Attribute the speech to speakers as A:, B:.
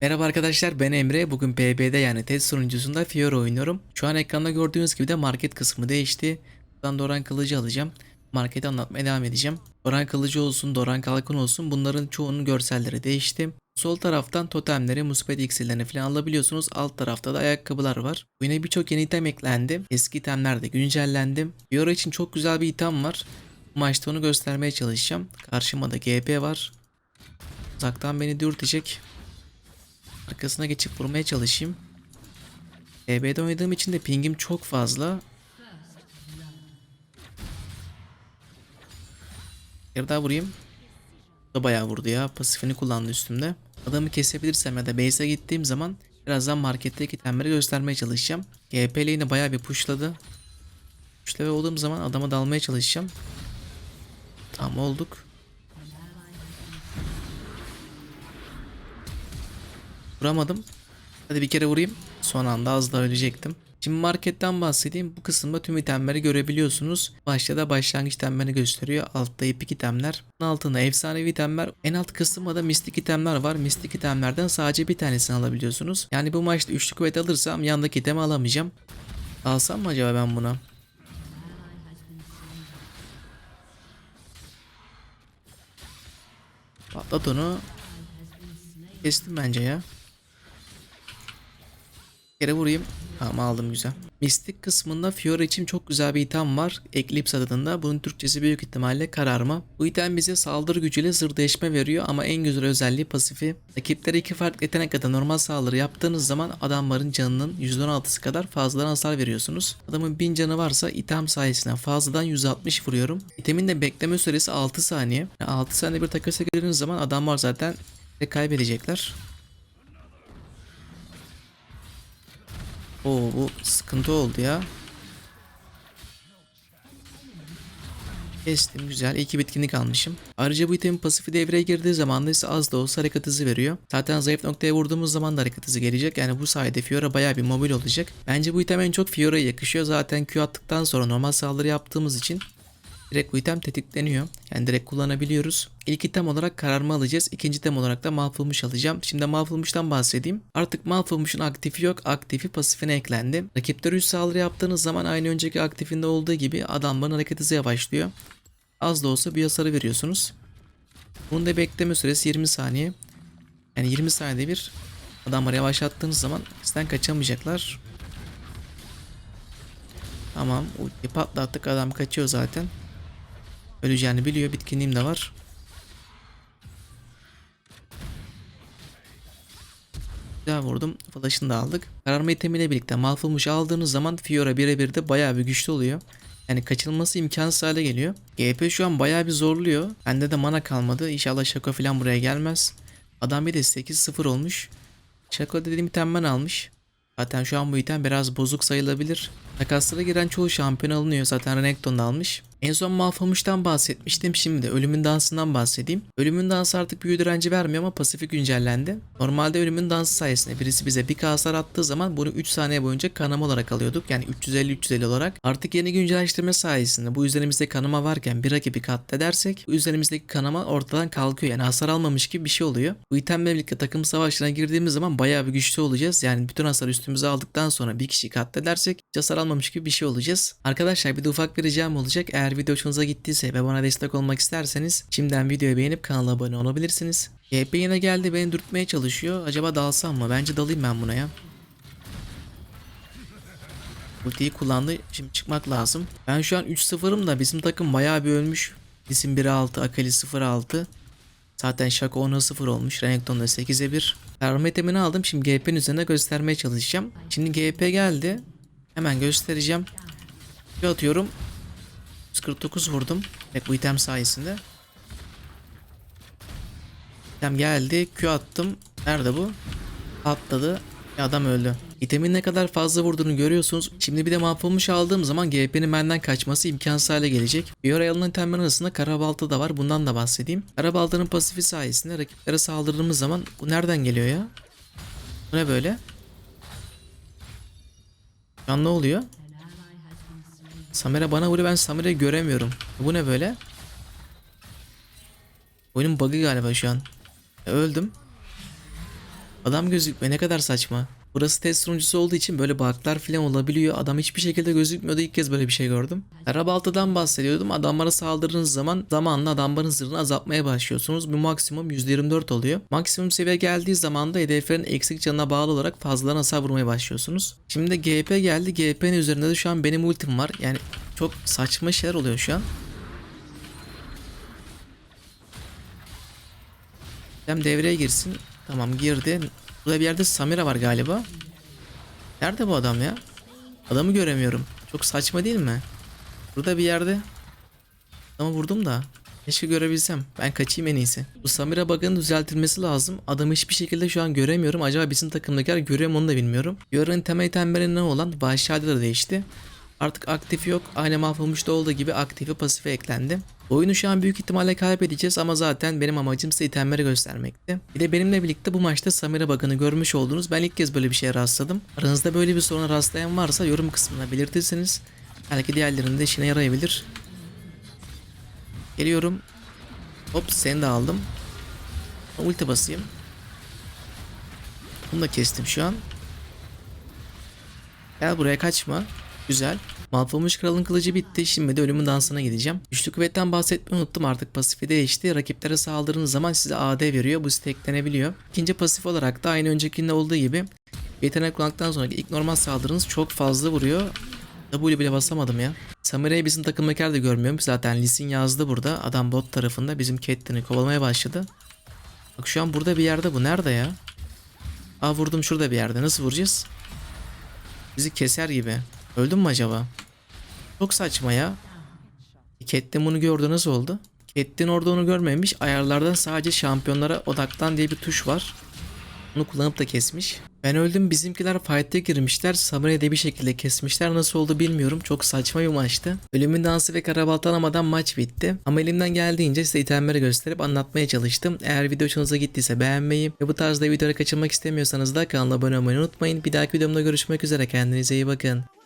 A: Merhaba arkadaşlar ben Emre. Bugün PB'de yani test sunucusunda Fiora oynuyorum. Şu an ekranda gördüğünüz gibi de market kısmı değişti. Buradan Doran Kılıcı alacağım. Marketi anlatmaya devam edeceğim. Doran Kılıcı olsun, Doran Kalkan olsun bunların çoğunun görselleri değişti. Sol taraftan totemleri, musibet iksirlerini falan alabiliyorsunuz. Alt tarafta da ayakkabılar var. Oyuna birçok yeni item eklendi. Eski itemler de güncellendi. Fiora için çok güzel bir item var. Bu maçta onu göstermeye çalışacağım. Karşıma da GP var. Uzaktan beni dürtecek. Arkasına geçip vurmaya çalışayım. EB'de oynadığım için de pingim çok fazla. Bir daha vurayım. Bu da bayağı vurdu ya. Pasifini kullandı üstümde. Adamı kesebilirsem ya da base'e gittiğim zaman birazdan marketteki itemleri göstermeye çalışacağım. GP lane'i bayağı bir pushladı. Push level olduğum zaman adama dalmaya çalışacağım. Tamam olduk. Vuramadım. Hadi bir kere vurayım. Son anda az daha ölecektim. Şimdi marketten bahsedeyim. Bu kısımda tüm itemleri görebiliyorsunuz. Başta da başlangıç itemlerini gösteriyor. Altta epik itemler. Altında efsanevi itemler. En alt kısımda da mistik itemler var. Mistik itemlerden sadece bir tanesini alabiliyorsunuz. Yani bu maçta üçlü kuvvet alırsam yandaki itemi alamayacağım. Alsam mı acaba ben buna? Patlat onu. Kestim bence ya. Kere vurayım. Tamam aldım güzel. Mistik kısmında Fiora için çok güzel bir item var. Eclipse adında. Bunun Türkçesi büyük ihtimalle kararma. Bu item bize saldırı gücüyle zırh değişme veriyor ama en güzel özelliği pasifi. Rakiplere iki farklı yetenek kadar normal saldırı yaptığınız zaman adamların canının %16'sı kadar fazladan hasar veriyorsunuz. Adamın 1000 canı varsa item sayesinde fazladan 160 vuruyorum. İtemin de bekleme süresi 6 saniye. Yani 6 saniye bir takasa girdiğiniz zaman adamlar zaten kaybedecekler. Oo bu sıkıntı oldu ya. Kestim güzel. İki bitkinlik almışım. Ayrıca bu itemin pasifi devreye girdiği zaman da ise az da olsa hareket hızı veriyor. Zaten zayıf noktaya vurduğumuz zaman da hareket hızı gelecek. Yani bu sayede Fiora bayağı bir mobil olacak. Bence bu item en çok Fiora'ya yakışıyor. Zaten Q attıktan sonra normal saldırı yaptığımız için Direkt item tetikleniyor. Yani direkt kullanabiliyoruz. İlk item olarak kararma alacağız. İkinci item olarak da mahvolmuş alacağım. Şimdi mahvolmuştan bahsedeyim. Artık mahvolmuşun aktifi yok. Aktifi pasifine eklendi. Rakipler 3 saldırı yaptığınız zaman aynı önceki aktifinde olduğu gibi adamların hareket hızı yavaşlıyor. Az da olsa bir hasarı veriyorsunuz. Bunun da bekleme süresi 20 saniye. Yani 20 saniyede bir adamları yavaşlattığınız zaman sizden kaçamayacaklar. Tamam. Patlattık. Adam kaçıyor zaten. Öleceğini biliyor. Bitkinliğim de var. Güzel vurdum. Flash'ını da aldık. Kararma itemiyle birlikte mahvolmuş aldığınız zaman Fiora birebir de bayağı bir güçlü oluyor. Yani kaçılması imkansız hale geliyor. GP şu an bayağı bir zorluyor. Bende de mana kalmadı. İnşallah Şako falan buraya gelmez. Adam bir de 8-0 olmuş. Şako dediğim item ben almış. Zaten şu an bu item biraz bozuk sayılabilir. Takaslara giren çoğu şampiyon alınıyor. Zaten Renekton almış. En son Malfamış'tan bahsetmiştim. Şimdi de Ölümün Dansı'ndan bahsedeyim. Ölümün Dansı artık büyü direnci vermiyor ama pasifi güncellendi. Normalde Ölümün Dansı sayesinde birisi bize bir hasar attığı zaman bunu 3 saniye boyunca kanama olarak alıyorduk. Yani 350-350 olarak. Artık yeni güncelleştirme sayesinde bu üzerimizde kanama varken bir rakibi katledersek bu üzerimizdeki kanama ortadan kalkıyor. Yani hasar almamış gibi bir şey oluyor. Bu itemle birlikte takım savaşlarına girdiğimiz zaman bayağı bir güçlü olacağız. Yani bütün hasar üstümüze aldıktan sonra bir kişi katledersek hasar almamış gibi bir şey olacağız. Arkadaşlar bir de ufak bir ricam olacak. Eğer video hoşunuza gittiyse ve bana destek olmak isterseniz şimdiden videoyu beğenip kanala abone olabilirsiniz. GP yine geldi beni dürtmeye çalışıyor. Acaba dalsam mı? Bence dalayım ben buna ya. Ultiyi kullandı. Şimdi çıkmak lazım. Ben şu an 3-0'ım da bizim takım bayağı bir ölmüş. Bizim 1-6, Akali 0-6. Zaten Shaco 10'a 0 olmuş. Renekton da 8'e 1. Karma itemini aldım. Şimdi GP'nin üzerine göstermeye çalışacağım. Şimdi GP geldi. Hemen göstereceğim. Bir atıyorum. 149 vurdum. Evet bu item sayesinde. İtem geldi. Q attım. Nerede bu? Atladı. Adam öldü. İtemin ne kadar fazla vurduğunu görüyorsunuz. Şimdi bir de mahvolmuş aldığım zaman GP'nin benden kaçması imkansız hale gelecek. Bir ara alınan itemlerin arasında karabalta da var. Bundan da bahsedeyim. Karabaltanın pasifi sayesinde rakiplere saldırdığımız zaman bu nereden geliyor ya? Bu ne böyle? Şu an ne oluyor? Samira bana vuruyor ben Samira'yı göremiyorum. Bu ne böyle? Oyunun bug'ı galiba şu an. E, öldüm. Adam gözükmüyor ne kadar saçma. Burası test sunucusu olduğu için böyle bug'lar falan olabiliyor. Adam hiçbir şekilde gözükmüyordu. İlk kez böyle bir şey gördüm. Karabalta'dan bahsediyordum. Adamlara saldırdığınız zaman zamanla adamların zırhını azaltmaya başlıyorsunuz. Bu maksimum %24 oluyor. Maksimum seviye geldiği zaman da hedeflerin eksik canına bağlı olarak fazladan hasar vurmaya başlıyorsunuz. Şimdi GP geldi. GP'nin üzerinde de şu an benim ultim var. Yani çok saçma şeyler oluyor şu an. Hem devreye girsin. Tamam girdi. Burada bir yerde Samira var galiba. Nerede bu adam ya? Adamı göremiyorum. Çok saçma değil mi? Burada bir yerde. Adamı vurdum da. Keşke görebilsem. Ben kaçayım en iyisi. Bu Samira bug'ın düzeltilmesi lazım. Adamı hiçbir şekilde şu an göremiyorum. Acaba bizim takımdakiler görüyor mu onu da bilmiyorum. Yorun temel itemleri ne olan Vahşi de değişti. Artık aktif yok. Aynı mahvolmuşta olduğu gibi aktifi pasife eklendi. Oyunu şu an büyük ihtimalle kaybedeceğiz ama zaten benim amacım size itemleri göstermekti. Bir de benimle birlikte bu maçta Samira bug'ını görmüş oldunuz. Ben ilk kez böyle bir şeye rastladım. Aranızda böyle bir soruna rastlayan varsa yorum kısmına belirtirseniz belki diğerlerinin de işine yarayabilir. Geliyorum. Hop seni de aldım. Ulti basayım. Bunu da kestim şu an. Gel buraya kaçma. Güzel. Malfolmuş kralın kılıcı bitti. Şimdi de ölümün dansına gideceğim. Güçlü kuvvetten bahsetmeyi unuttum artık pasifi değişti. Rakiplere saldırdığınız zaman size AD veriyor. Bu steklenebiliyor. İkinci pasif olarak da aynı öncekinde olduğu gibi yetenek kullandıktan sonraki ilk normal saldırınız çok fazla vuruyor. W bile basamadım ya. Samira'yı bizim takımdakiler de görmüyorum. Zaten Lisin yazdı burada. Adam bot tarafında bizim Catelyn'i kovalamaya başladı. Bak şu an burada bir yerde bu. Nerede ya? Aa vurdum şurada bir yerde. Nasıl vuracağız? Bizi keser gibi. Öldüm mü acaba? Çok saçma ya. Catelyn bunu gördü nasıl oldu? Catelyn orada onu görmemiş. Ayarlardan sadece şampiyonlara odaklan diye bir tuş var. Bunu kullanıp da kesmiş. Ben öldüm bizimkiler fight'e girmişler. Samira'yı da bir şekilde kesmişler. Nasıl oldu bilmiyorum. Çok saçma bir maçtı. Ölümün dansı ve karabaltalamadan maç bitti. Ama elimden geldiğince size itemleri gösterip anlatmaya çalıştım. Eğer video hoşunuza gittiyse beğenmeyi ve bu tarzda videoları kaçırmak istemiyorsanız da kanala abone olmayı unutmayın. Bir dahaki videomda görüşmek üzere. Kendinize iyi bakın.